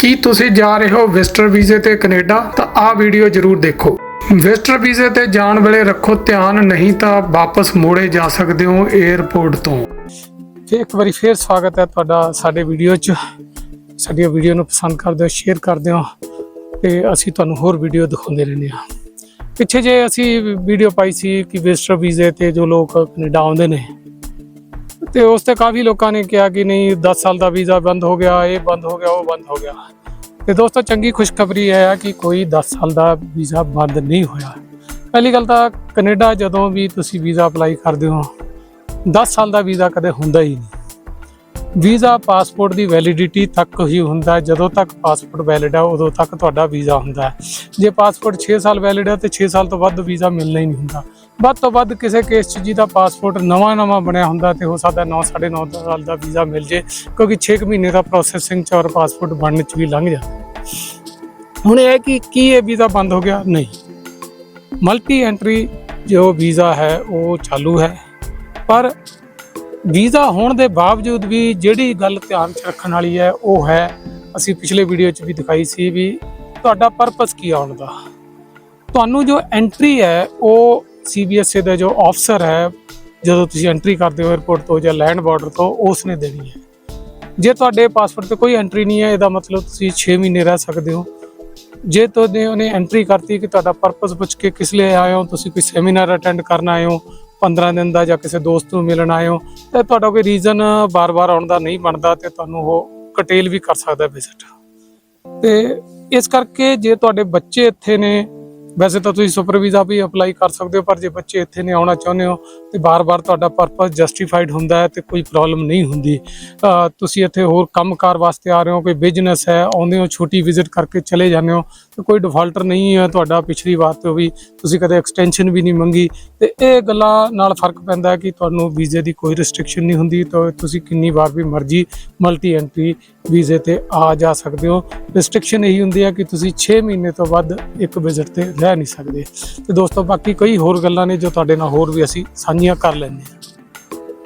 ਕੀ ਤੁਸੀਂ ਜਾ ਰਹੇ ਹੋ ਵਿਜ਼ਟਰ ਵੀਜ਼ੇ ਤੇ ਕੈਨੇਡਾ? ਤਾਂ ਆਹ ਵੀਡੀਓ ਜ਼ਰੂਰ ਦੇਖੋ। ਵਿਜ਼ਟਰ ਵੀਜ਼ੇ ਤੇ ਜਾਣ ਵੇਲੇ ਰੱਖੋ ਧਿਆਨ, ਨਹੀਂ ਤਾਂ ਵਾਪਸ ਮੋੜੇ ਜਾ ਸਕਦੇ ਹੋ 에ਅਰਪੋਰਟ ਤੋਂ। ਤੇ ਇੱਕ ਵਾਰੀ ਫੇਰ ਸਵਾਗਤ ਹੈ ਤੁਹਾਡਾ ਸਾਡੇ ਵੀਡੀਓ 'ਚ। ਸਾਡੀਆਂ ਵੀਡੀਓ ਨੂੰ ਪਸੰਦ ਕਰਦੇ ਹੋ, ਸ਼ੇਅਰ ਕਰਦੇ ਹੋ, ਤੇ ਅਸੀਂ ਤੁਹਾਨੂੰ ਹੋਰ ਵੀਡੀਓ ਦਿਖਾਉਂਦੇ ਰਹਿੰਦੇ ਹਾਂ। ਪਿੱਛੇ ਜੇ ਅਸੀਂ ਵੀਡੀਓ ਪਾਈ ਸੀ ਕਿ ਵਿਜ਼ਟਰ ਵੀਜ਼ੇ ਤੇ ਜੋ ਲੋਕ ਕੈਨੇਡਾ ਆਉਂਦੇ ਨੇ ਤੇ ਉਸ ਤੇ ਕਾਫੀ ਲੋਕਾਂ ਨੇ ਕਿਹਾ ਕਿ ਨਹੀਂ 10 ਸਾਲ ਦਾ ਵੀਜ਼ਾ ਬੰਦ ਹੋ ਗਿਆ, ਇਹ ਬੰਦ ਹੋ ਗਿਆ, ਉਹ ਬੰਦ ਹੋ ਗਿਆ। ਤੇ ਦੋਸਤੋ, ਚੰਗੀ ਖੁਸ਼ਖਬਰੀ ਹੈ ਕਿ ਕੋਈ 10 ਸਾਲ ਦਾ ਵੀਜ਼ਾ ਬੰਦ ਨਹੀਂ ਹੋਇਆ। ਪਹਿਲੀ ਗੱਲ ਤਾਂ ਕੈਨੇਡਾ ਜਦੋਂ ਵੀ ਤੁਸੀਂ ਵੀਜ਼ਾ ਅਪਲਾਈ ਕਰਦੇ ਹੋ 10 ਸਾਲ ਦਾ ਵੀਜ਼ਾ ਕਦੇ ਹੁੰਦਾ ਹੀ ਨਹੀਂ। ਵੀਜ਼ਾ ਪਾਸਪੋਰਟ ਦੀ ਵੈਲਿਡਿਟੀ ਤੱਕ ਹੀ ਹੁੰਦਾ ਜਦੋਂ ਤੱਕ ਪਾਸਪੋਰਟ ਵੈਲਿਡ ਹੈ ਉਦੋਂ ਤੱਕ ਤੁਹਾਡਾ ਵੀਜ਼ਾ ਹੁੰਦਾ ਜੇ ਪਾਸਪੋਰਟ 6 ਸਾਲ ਵੈਲਿਡ ਹੈ ਤੇ 6 ਸਾਲ ਤੋਂ ਵੱਧ ਵੀਜ਼ਾ ਮਿਲਣਾ ਹੀ ਨਹੀਂ ਹੁੰਦਾ। ਵੱਧ ਤੋਂ ਵੱਧ ਕਿਸੇ ਕੇਸ 'ਚ ਜਿਹਦਾ ਪਾਸਪੋਰਟ ਨਵਾਂ ਨਵਾਂ ਬਣਿਆ ਹੁੰਦਾ ਤੇ ਹੋ ਸਕਦਾ 9 9.5 ਸਾਲ ਦਾ ਵੀਜ਼ਾ ਮਿਲ ਜੇ, ਕਿਉਂਕਿ 6 ਮਹੀਨੇ ਦਾ ਪ੍ਰੋਸੈਸਿੰਗ 'ਚ ਔਰ ਪਾਸਪੋਰਟ ਬਣਨ 'ਚ ਵੀ ਲੰਘ ਜਾਂਦਾ। ਹੁਣ ਇਹ ਹੈ ਕਿ ਕੀ ਇਹ ਵੀਜ਼ਾ ਬੰਦ ਹੋ ਗਿਆ? ਨਹੀਂ। ਮਲਟੀ ਐਂਟਰੀ ਜੋ ਵੀਜ਼ਾ ਹੈ, ਉਹ ਚਾਲੂ ਹੈ। ਪਰ ਵੀਜ਼ਾ ਹੋਣ ਦੇ ਬਾਵਜੂਦ ਵੀ ਜਿਹੜੀ ਗੱਲ ਧਿਆਨ 'ਚ ਰੱਖਣ ਵਾਲੀ ਹੈ, ਉਹ ਹੈ, ਅਸੀਂ ਪਿਛਲੇ ਵੀਡੀਓ 'ਚ ਵੀ ਦਿਖਾਈ ਸੀ ਵੀ ਤੁਹਾਡਾ ਪਰਪਸ ਕੀ ਆਉਣ ਦਾ। ਤੁਹਾਨੂੰ ਜੋ ਐਂਟਰੀ ਹੈ, ਉਹ ਸੀਬੀਐਸਈ ਦਾ ਜੋ ਆਫਸਰ ਹੈ, ਜਦੋਂ ਤੁਸੀਂ ਐਂਟਰੀ ਕਰਦੇ ਹੋ 에ਅਰਪੋਰਟ ਤੋਂ ਜਾਂ ਲੈਂਡ ਬਾਰਡਰ ਤੋਂ ਉਸ ਨੇ ਦੇਣੀ ਹੈ। ਜੇ ਤੁਹਾਡੇ ਪਾਸਪੋਰਟ ਤੇ ਕੋਈ ਐਂਟਰੀ ਨਹੀਂ ਹੈ, ਇਹਦਾ ਮਤਲਬ ਤੁਸੀਂ 6 ਮਹੀਨੇ ਰਹਿ ਸਕਦੇ ਹੋ। ਜੇ ਤੁਹਾਡੇ ਉਹਨੇ ਐਂਟਰੀ ਕਰਤੀ ਕਿ ਤੁਹਾਡਾ ਪਰਪਸ ਪੁੱਛ ਕੇ ਕਿਸ ਲਈ ਆਏ ਹੋ, ਤੁਸੀਂ ਕੋਈ ਸੈਮੀਨਾਰ ਅਟੈਂਡ ਕਰਨ ਆਏ ਹੋ 15 ਦਿਨ ਦਾ ਜਾਂ ਕਿਸੇ ਦੋਸਤ ਨੂੰ ਮਿਲਣ ਆਏ ਹੋ, ਤੇ ਤੁਹਾਡਾ ਕੋਈ ਰੀਜ਼ਨ ਬਾਰ-ਬਾਰ ਆਉਣ ਦਾ ਨਹੀਂ ਬਣਦਾ ਤੇ ਤੁਹਾਨੂੰ ਉਹ ਕਟੇਲ ਵੀ ਕਰ ਸਕਦਾ ਵਿਜ਼ਿਟ ਤੇ ਇਸ ਕਰਕੇ ਜੇ ਤੁਹਾਡੇ ਬੱਚੇ ਇੱਥੇ ਨੇ ਵੈਸੇ ਤਾਂ ਤੁਸੀਂ ਸੁਪਰ ਵੀਜ਼ਾ ਵੀ ਅਪਲਾਈ ਕਰ ਸਕਦੇ ਹੋ, ਪਰ ਜੇ ਬੱਚੇ ਇੱਥੇ ਨਹੀਂ ਆਉਣਾ ਚਾਹੁੰਦੇ ਹੋ, ਤੇ ਬਾਰ-ਬਾਰ ਤੁਹਾਡਾ ਪਰਪਸ ਜਸਟੀਫਾਈਡ ਹੁੰਦਾ ਹੈ ਤੇ ਕੋਈ ਪ੍ਰੋਬਲਮ ਨਹੀਂ ਹੁੰਦੀ। ਤੁਸੀਂ ਇੱਥੇ ਹੋਰ ਕੰਮਕਾਰ ਵਾਸਤੇ ਆ ਰਹੇ ਹੋ, ਕੋਈ ਬਿਜ਼ਨਸ ਹੈ, ਆਉਂਦੇ ਹੋ, ਛੋਟੀ ਵਿਜ਼ਿਟ ਕਰਕੇ ਚਲੇ ਜਾਂਦੇ ਹੋ, ਤੇ ਕੋਈ ਡਿਫਾਲਟਰ ਨਹੀਂ ਹੈ ਤੁਹਾਡਾ ਪਿਛਲੀ ਵਾਰ ਤੋਂ ਵੀ, ਤੁਸੀਂ ਕਦੇ ਐਕਸਟੈਂਸ਼ਨ ਵੀ ਨਹੀਂ ਮੰਗੀ, ਤੇ ਇਹ ਗੱਲਾਂ ਨਾਲ ਫ਼ਰਕ ਪੈਂਦਾ ਹੈ ਕਿ ਤੁਹਾਨੂੰ ਵੀਜ਼ੇ ਦੀ ਕੋਈ ਰਿਸਟ੍ਰਿਕਸ਼ਨ ਨਹੀਂ ਹੁੰਦੀ, ਤਾਂ ਤੁਸੀਂ ਕਿੰਨੀ ਵਾਰ ਵੀ ਮਰਜ਼ੀ ਮਲਟੀ ਐਂਟਰੀ ਵੀਜ਼ੇ ਤੇ ਆ ਜਾ ਸਕਦੇ ਹੋ। ਰਿਸਟ੍ਰਿਕਸ਼ਨ ਇਹੀ ਹੁੰਦੀ ਹੈ ਕਿ ਤੁਸੀਂ 6 ਮਹੀਨੇ ਤੋਂ ਵੱਧ ਇੱਕ ਵਿਜ਼ਿਟ ਤੇ ਰਹਿ ਨਹੀਂ ਸਕਦੇ। ਤੇ ਦੋਸਤੋ, ਬਾਕੀ ਕਈ ਹੋਰ ਗੱਲਾਂ ਨੇ ਜੋ ਤੁਹਾਡੇ ਨਾਲ ਹੋਰ ਵੀ ਅਸੀਂ ਸਾਂਝੀਆਂ ਕਰ ਲੈਂਦੇ ਹਾਂ।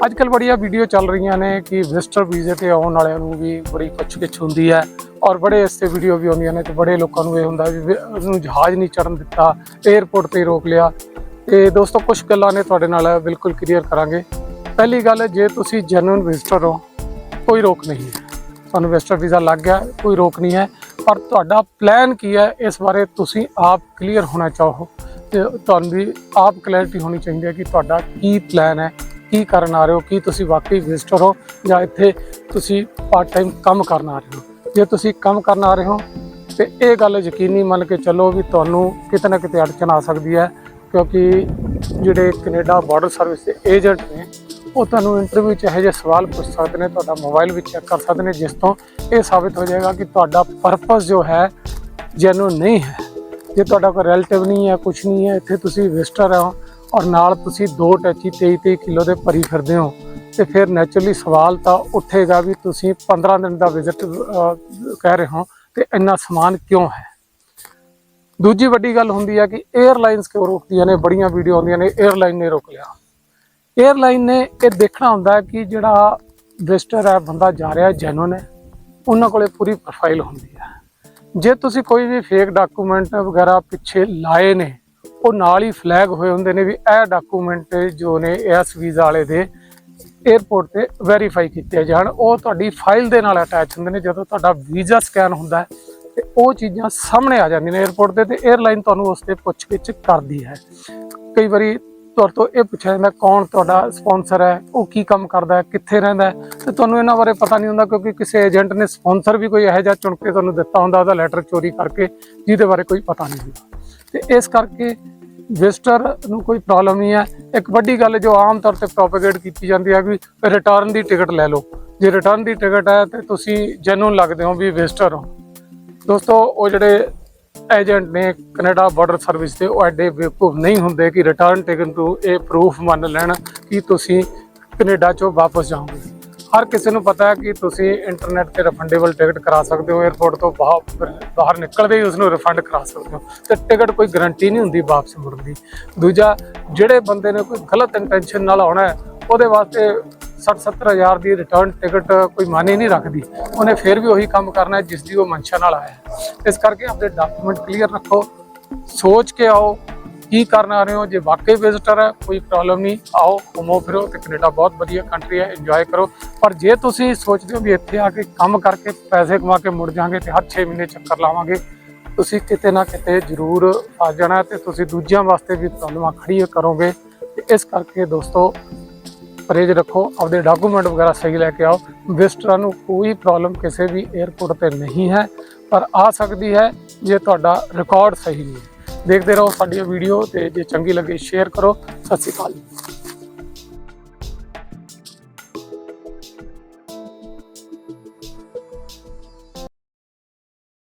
ਅੱਜ ਕੱਲ ਬੜੀਆਂ ਵੀਡੀਓ ਚੱਲ ਰਹੀਆਂ ਨੇ ਕਿ ਵਿਜ਼ਟਰ ਵੀਜ਼ੇ ਤੇ ਆਉਣ ਵਾਲਿਆਂ ਨੂੰ ਵੀ ਬੜੀ ਪੁੱਛਗਿੱਛ ਹੁੰਦੀ ਹੈ ਔਰ ਬੜੇ ਇਸ ਤੇ ਵੀਡੀਓ ਵੀ ਆਉਂਦੀਆਂ ਨੇ ਤੇ ਬੜੇ ਲੋਕਾਂ ਨੂੰ ਇਹ ਹੁੰਦਾ ਵੀ ਉਹਨੂੰ ਜਹਾਜ਼ ਨਹੀਂ ਚੜਨ ਦਿੱਤਾ 에ਅਰਪੋਰਟ ਤੇ ਹੀ ਰੋਕ ਲਿਆ। ਤੇ ਦੋਸਤੋ ਕੁਝ ਗੱਲਾਂ ਨੇ ਤੁਹਾਡੇ ਨਾਲ ਬਿਲਕੁਲ ਕਲੀਅਰ ਕਰਾਂਗੇ। ਪਹਿਲੀ ਗੱਲ, ਜੇ ਤੁਸੀਂ ਜੈਨੂਇਨ ਵਿਜ਼ਟਰ ਹੋ, ਕੋਈ ਰੋਕ ਨਹੀਂ ਹੈ। ਤੁਹਾਨੂੰ ਵਿਜ਼ਟਰ ਵੀਜ਼ਾ ਲੱਗ ਗਿਆ, ਕੋਈ ਰੋਕ ਨਹੀਂ ਹੈ। ਪਰ ਤੁਹਾਡਾ ਪਲਾਨ ਕੀ ਹੈ? ਇਸ ਬਾਰੇ ਤੁਸੀਂ ਆਪ ਕਲੀਅਰ ਹੋਣਾ ਚਾਹੋ ਤੇ ਤੁਹਾਨੂੰ ਵੀ ਆਪ ਕਲੈਰਿਟੀ ਹੋਣੀ ਚਾਹੀਦੀ ਹੈ ਕਿ ਤੁਹਾਡਾ ਕੀ ਪਲਾਨ ਹੈ, ਕੀ ਕਰਨ ਆ ਰਹੇ ਹੋ, ਕੀ ਤੁਸੀਂ ਵਾਕਈ ਵਿਜ਼ਟਰ ਹੋ ਜਾਂ ਇੱਥੇ ਤੁਸੀਂ ਪਾਰਟ ਟਾਈਮ ਕੰਮ ਕਰਨ ਆ ਰਹੇ ਹੋ। ਜੇ ਤੁਸੀਂ ਕੰਮ ਕਰਨ ਆ ਰਹੇ ਹੋ ਤੇ ਇਹ ਗੱਲ ਯਕੀਨੀ ਮੰਨ ਕੇ ਚੱਲੋ ਵੀ ਤੁਹਾਨੂੰ ਕਿਤੇ ਨਾ ਕਿਤੇ ਅੜਚਨ ਆ ਸਕਦੀ ਹੈ ਕਿਉਂਕਿ ਜਿਹੜੇ ਕੈਨੇਡਾ ਬਾਰਡਰ ਸਰਵਿਸ ਦੇ ਏਜੰਟ ਨੇ ਉਹ ਤੁਹਾਨੂੰ ਇੰਟਰਵਿਊ 'ਚ ਇਹੋ ਜਿਹੇ ਸਵਾਲ ਪੁੱਛ ਸਕਦੇ ਨੇ, ਤੁਹਾਡਾ ਮੋਬਾਈਲ ਵੀ ਚੈੱਕ ਕਰ ਸਕਦੇ ਨੇ, ਜਿਸ ਤੋਂ ਇਹ ਸਾਬਿਤ ਹੋ ਜਾਏਗਾ ਕਿ ਤੁਹਾਡਾ ਪਰਪਸ ਜੋ ਹੈ ਜੈਨੂਇਨ ਨਹੀਂ ਹੈ। ਜੇ ਤੁਹਾਡਾ ਕੋਈ ਰਿਲੇਟਿਵ ਨਹੀਂ ਹੈ ਕੁਝ ਨਹੀਂ ਹੈ, ਇੱਥੇ ਤੁਸੀਂ ਵਿਜ਼ਟਰ ਹੋ ਔਰ ਨਾਲ ਤੁਸੀਂ ਦੋ ਟੈਚੀ 23 23 ਕਿਲੋ ਦੇ ਭਰੀ ਫਿਰਦੇ ਹੋ, ਤੇ ਫਿਰ ਨੈਚੁਰਲੀ ਸਵਾਲ ਤਾਂ ਉੱਠੇਗਾ ਵੀ ਤੁਸੀਂ 15 ਦਿਨ ਦਾ ਵਿਜ਼ਿਟ ਕਹਿ ਰਹੇ ਹੋ, ਤੇ ਇੰਨਾ ਸਮਾਨ ਕਿਉਂ ਹੈ? ਦੂਜੀ ਵੱਡੀ ਗੱਲ ਹੁੰਦੀ ਹੈ ਕਿ 에ਅਰਲਾਈਨਸ ਕਿਉਂ ਰੋਕਦੀਆਂ ਨੇ, ਬੜੀਆਂ ਵੀਡੀਓ ਆਉਂਦੀਆਂ ਨੇ 에ਅਰਲਾਈਨ ਨੇ ਰੋਕ ਲਿਆ। ਏਅਰਲਾਈਨ ਨੇ ਇਹ ਦੇਖਣਾ ਹੁੰਦਾ ਕਿ ਜਿਹੜਾ ਬ੍ਰਿਸਟਰ ਹੈ, ਬੰਦਾ ਜਾ ਰਿਹਾ ਜੈਨੂਨ ਹੈ, ਉਹਨਾਂ ਕੋਲੇ ਪੂਰੀ ਪ੍ਰੋਫਾਈਲ ਹੁੰਦੀ ਹੈ। ਜੇ ਤੁਸੀਂ ਕੋਈ ਵੀ ਫੇਕ ਡਾਕੂਮੈਂਟ ਵਗੈਰਾ ਪਿੱਛੇ ਲਾਏ ਨੇ, ਉਹ ਨਾਲ ਹੀ ਫਲੈਗ ਹੋਏ ਹੁੰਦੇ ਨੇ ਵੀ ਇਹ ਡਾਕੂਮੈਂਟ ਜੋ ਨੇ, ਇਸ ਵੀਜ਼ਾ ਵਾਲੇ ਦੇ 에ਅਰਪੋਰਟ ਤੇ ਵੈਰੀਫਾਈ ਕੀਤੇ ਜਾਣ। ਉਹ ਤੁਹਾਡੀ ਫਾਈਲ ਦੇ ਨਾਲ ਅਟੈਚ ਹੁੰਦੇ ਨੇ, ਜਦੋਂ ਤੁਹਾਡਾ ਵੀਜ਼ਾ ਸਕੈਨ ਹੁੰਦਾ ਹੈ, ਤੇ ਉਹ ਚੀਜ਼ਾਂ ਸਾਹਮਣੇ ਆ ਜਾਂਦੀਆਂ ਨੇ 에ਅਰਪੋਰਟ ਤੇ ਤੇ 에ਅਰਲਾਈਨ ਤੁਹਾਨੂੰ ਉਸ ਤੇ ਪੁੱਛਗਿੱਛ ਕਰਦੀ ਹੈ। ਕਈ ਵਾਰੀ ਤੁਹਾਡੇ ਤੋਂ ਇਹ ਪੁੱਛਿਆ ਜਾਂਦਾ ਕੌਣ ਤੁਹਾਡਾ ਸਪਾਂਸਰ ਹੈ, ਉਹ ਕੀ ਕੰਮ ਕਰਦਾ ਹੈ, ਕਿੱਥੇ ਰਹਿੰਦਾ ਹੈ, ਤੇ ਤੁਹਾਨੂੰ ਇਹਨਾਂ ਬਾਰੇ ਪਤਾ ਨਹੀਂ ਹੁੰਦਾ ਕਿਉਂਕਿ ਕਿਸੇ ਏਜੰਟ ਨੇ ਸਪਾਂਸਰ ਵੀ ਕੋਈ ਇਹੋ ਜਿਹਾ ਚੁਣ ਕੇ ਤੁਹਾਨੂੰ ਦਿੱਤਾ ਹੁੰਦਾ, ਉਹਦਾ ਲੈਟਰ ਚੋਰੀ ਕਰਕੇ ਜਿਹਦੇ ਬਾਰੇ ਕੋਈ ਪਤਾ ਨਹੀਂ ਹੁੰਦਾ। ਤੇ ਇਸ ਕਰਕੇ ਵਿਜ਼ਟਰ ਨੂੰ ਕੋਈ ਪ੍ਰੋਬਲਮ ਨਹੀਂ ਹੈ। ਇੱਕ ਵੱਡੀ ਗੱਲ ਜੋ ਆਮ ਤੌਰ ਤੇ ਪ੍ਰੋਪਗੇਟ ਕੀਤੀ ਜਾਂਦੀ ਹੈ ਵੀ ਰਿਟਰਨ ਦੀ ਟਿਕਟ ਲੈ ਲਓ। ਜੇ ਰਿਟਰਨ ਦੀ ਟਿਕਟ ਹੈ ਤੇ ਤੁਸੀਂ ਜੈਨੂਨ ਲੱਗਦੇ ਹੋ ਵੀ ਵਿਜ਼ਟਰ ਹੋ। ਦੋਸਤੋ, ਉਹ ਜਿਹੜੇ ਏਜੰਟ ਨੇ ਕੈਨੇਡਾ ਬਾਰਡਰ ਸਰਵਿਸ 'ਤੇ ਉਹ ਐਡੇ ਬੇਵਕੂਫ ਨਹੀਂ ਹੁੰਦੇ ਕਿ ਰਿਟਰਨ ਟਿਕਟ ਤੋਂ ਇਹ ਪ੍ਰੂਫ ਮੰਨ ਲੈਣ ਕਿ ਤੁਸੀਂ ਕੈਨੇਡਾ ਚੋਂ ਵਾਪਸ ਜਾਓਗੇ। ਹਰ ਕਿਸੇ ਨੂੰ ਪਤਾ ਹੈ ਕਿ ਤੁਸੀਂ ਇੰਟਰਨੈਟ ਤੇ ਰਿਫੰਡੇਬਲ ਟਿਕਟ ਕਰਾ ਸਕਦੇ ਹੋ 에ਅਰਪੋਰਟ ਤੋਂ ਬਾਹਰ ਬਾਹਰ ਨਿਕਲਦੇ ਹੀ ਉਸ ਨੂੰ ਰਿਫੰਡ ਕਰਾ ਸਕਦੇ ਹੋ। ਤੇ ਟਿਕਟ ਕੋਈ ਗਾਰੰਟੀ ਨਹੀਂ ਹੁੰਦੀ ਵਾਪਸ ਮੁੜਨ ਦੀ। ਦੂਜਾ, ਜਿਹੜੇ ਬੰਦੇ ਨੇ ਕੋਈ ਗਲਤ ਇੰਟੈਂਸ਼ਨ ਨਾਲ ਆਉਣਾ ਹੈ, ਉਹਦੇ ਵਾਸਤੇ 60 ਹਜ਼ਾਰ ਦੀ ਰਿਟਰਨ ਟਿਕਟ ਕੋਈ ਮਾਨੇ ਨਹੀਂ ਰੱਖਦੀ। ਉਹਨੇ ਫਿਰ ਵੀ ਉਹੀ ਕੰਮ ਕਰਨਾ ਜਿਸ ਦੀ ਉਹ ਮਨਸ਼ਾ ਨਾਲ ਆਇਆ ਇਸ ਕਰਕੇ ਆਪਣੇ ਡਾਕੂਮੈਂਟ ਕਲੀਅਰ ਰੱਖੋ। ਸੋਚ ਕੇ ਆਓ, ਕੀ ਕਰਨ ਆ ਰਹੇ ਹੋ। ਜੇ ਵਾਕਈ ਵਿਜ਼ਿਟਰ ਹੈ, ਕੋਈ ਪ੍ਰੋਬਲਮ ਨਹੀਂ। ਆਓ, ਘੁੰਮੋ ਫਿਰੋ ਤੇ ਕੈਨੇਡਾ ਬਹੁਤ ਵਧੀਆ ਕੰਟਰੀ ਹੈ ਇੰਜੋਏ ਕਰੋ। ਪਰ ਜੇ ਤੁਸੀਂ ਸੋਚਦੇ ਹੋ ਵੀ ਇੱਥੇ ਆ ਕੇ ਕੰਮ ਕਰਕੇ ਪੈਸੇ ਕਮਾ ਕੇ ਮੁੜ ਜਾਾਂਗੇ ਤੇ ਹਰ 6 ਮਹੀਨੇ ਚੱਕਰ ਲਾਵਾਂਗੇ, ਤੁਸੀਂ ਕਿਤੇ ਨਾ ਕਿਤੇ ਜ਼ਰੂਰ ਆ ਜਾਣਾ ਹੈ ਤੇ ਤੁਸੀਂ ਦੂਜਿਆਂ ਵਾਸਤੇ ਵੀ ਪ੍ਰੋਬਲਮਾਂ ਖੜੀਆਂ ਕਰੋਗੇ। ਤੇ ਇਸ ਕਰਕੇ ਦੋਸਤੋ ਪਰਹੇਜ਼ ਰੱਖੋ, ਆਪਦੇ ਡਾਕੂਮੈਂਟ ਵਗੈਰਾ ਸਹੀ ਲੈ ਕੇ ਆਓ। ਵਿਜ਼ਟਰਾਂ ਨੂੰ ਕੋਈ ਪ੍ਰੋਬਲਮ ਕਿਸੇ ਵੀ 에ਅਰਪੋਰਟ ਤੇ ਨਹੀਂ ਹੈ, ਪਰ ਆ ਸਕਦੀ ਹੈ ਜੇ ਤੁਹਾਡਾ ਰਿਕਾਰਡ ਸਹੀ ਨਹੀਂ ਹੈ। ਦੇਖਦੇ ਰਹੋ ਸਾਡੀ ਵੀਡੀਓ ਤੇ ਜੇ ਚੰਗੀ ਲੱਗੇ ਸ਼ੇਅਰ ਕਰੋ। ਸਤਿ ਸ਼੍ਰੀ ਅਕਾਲ। ਜੀ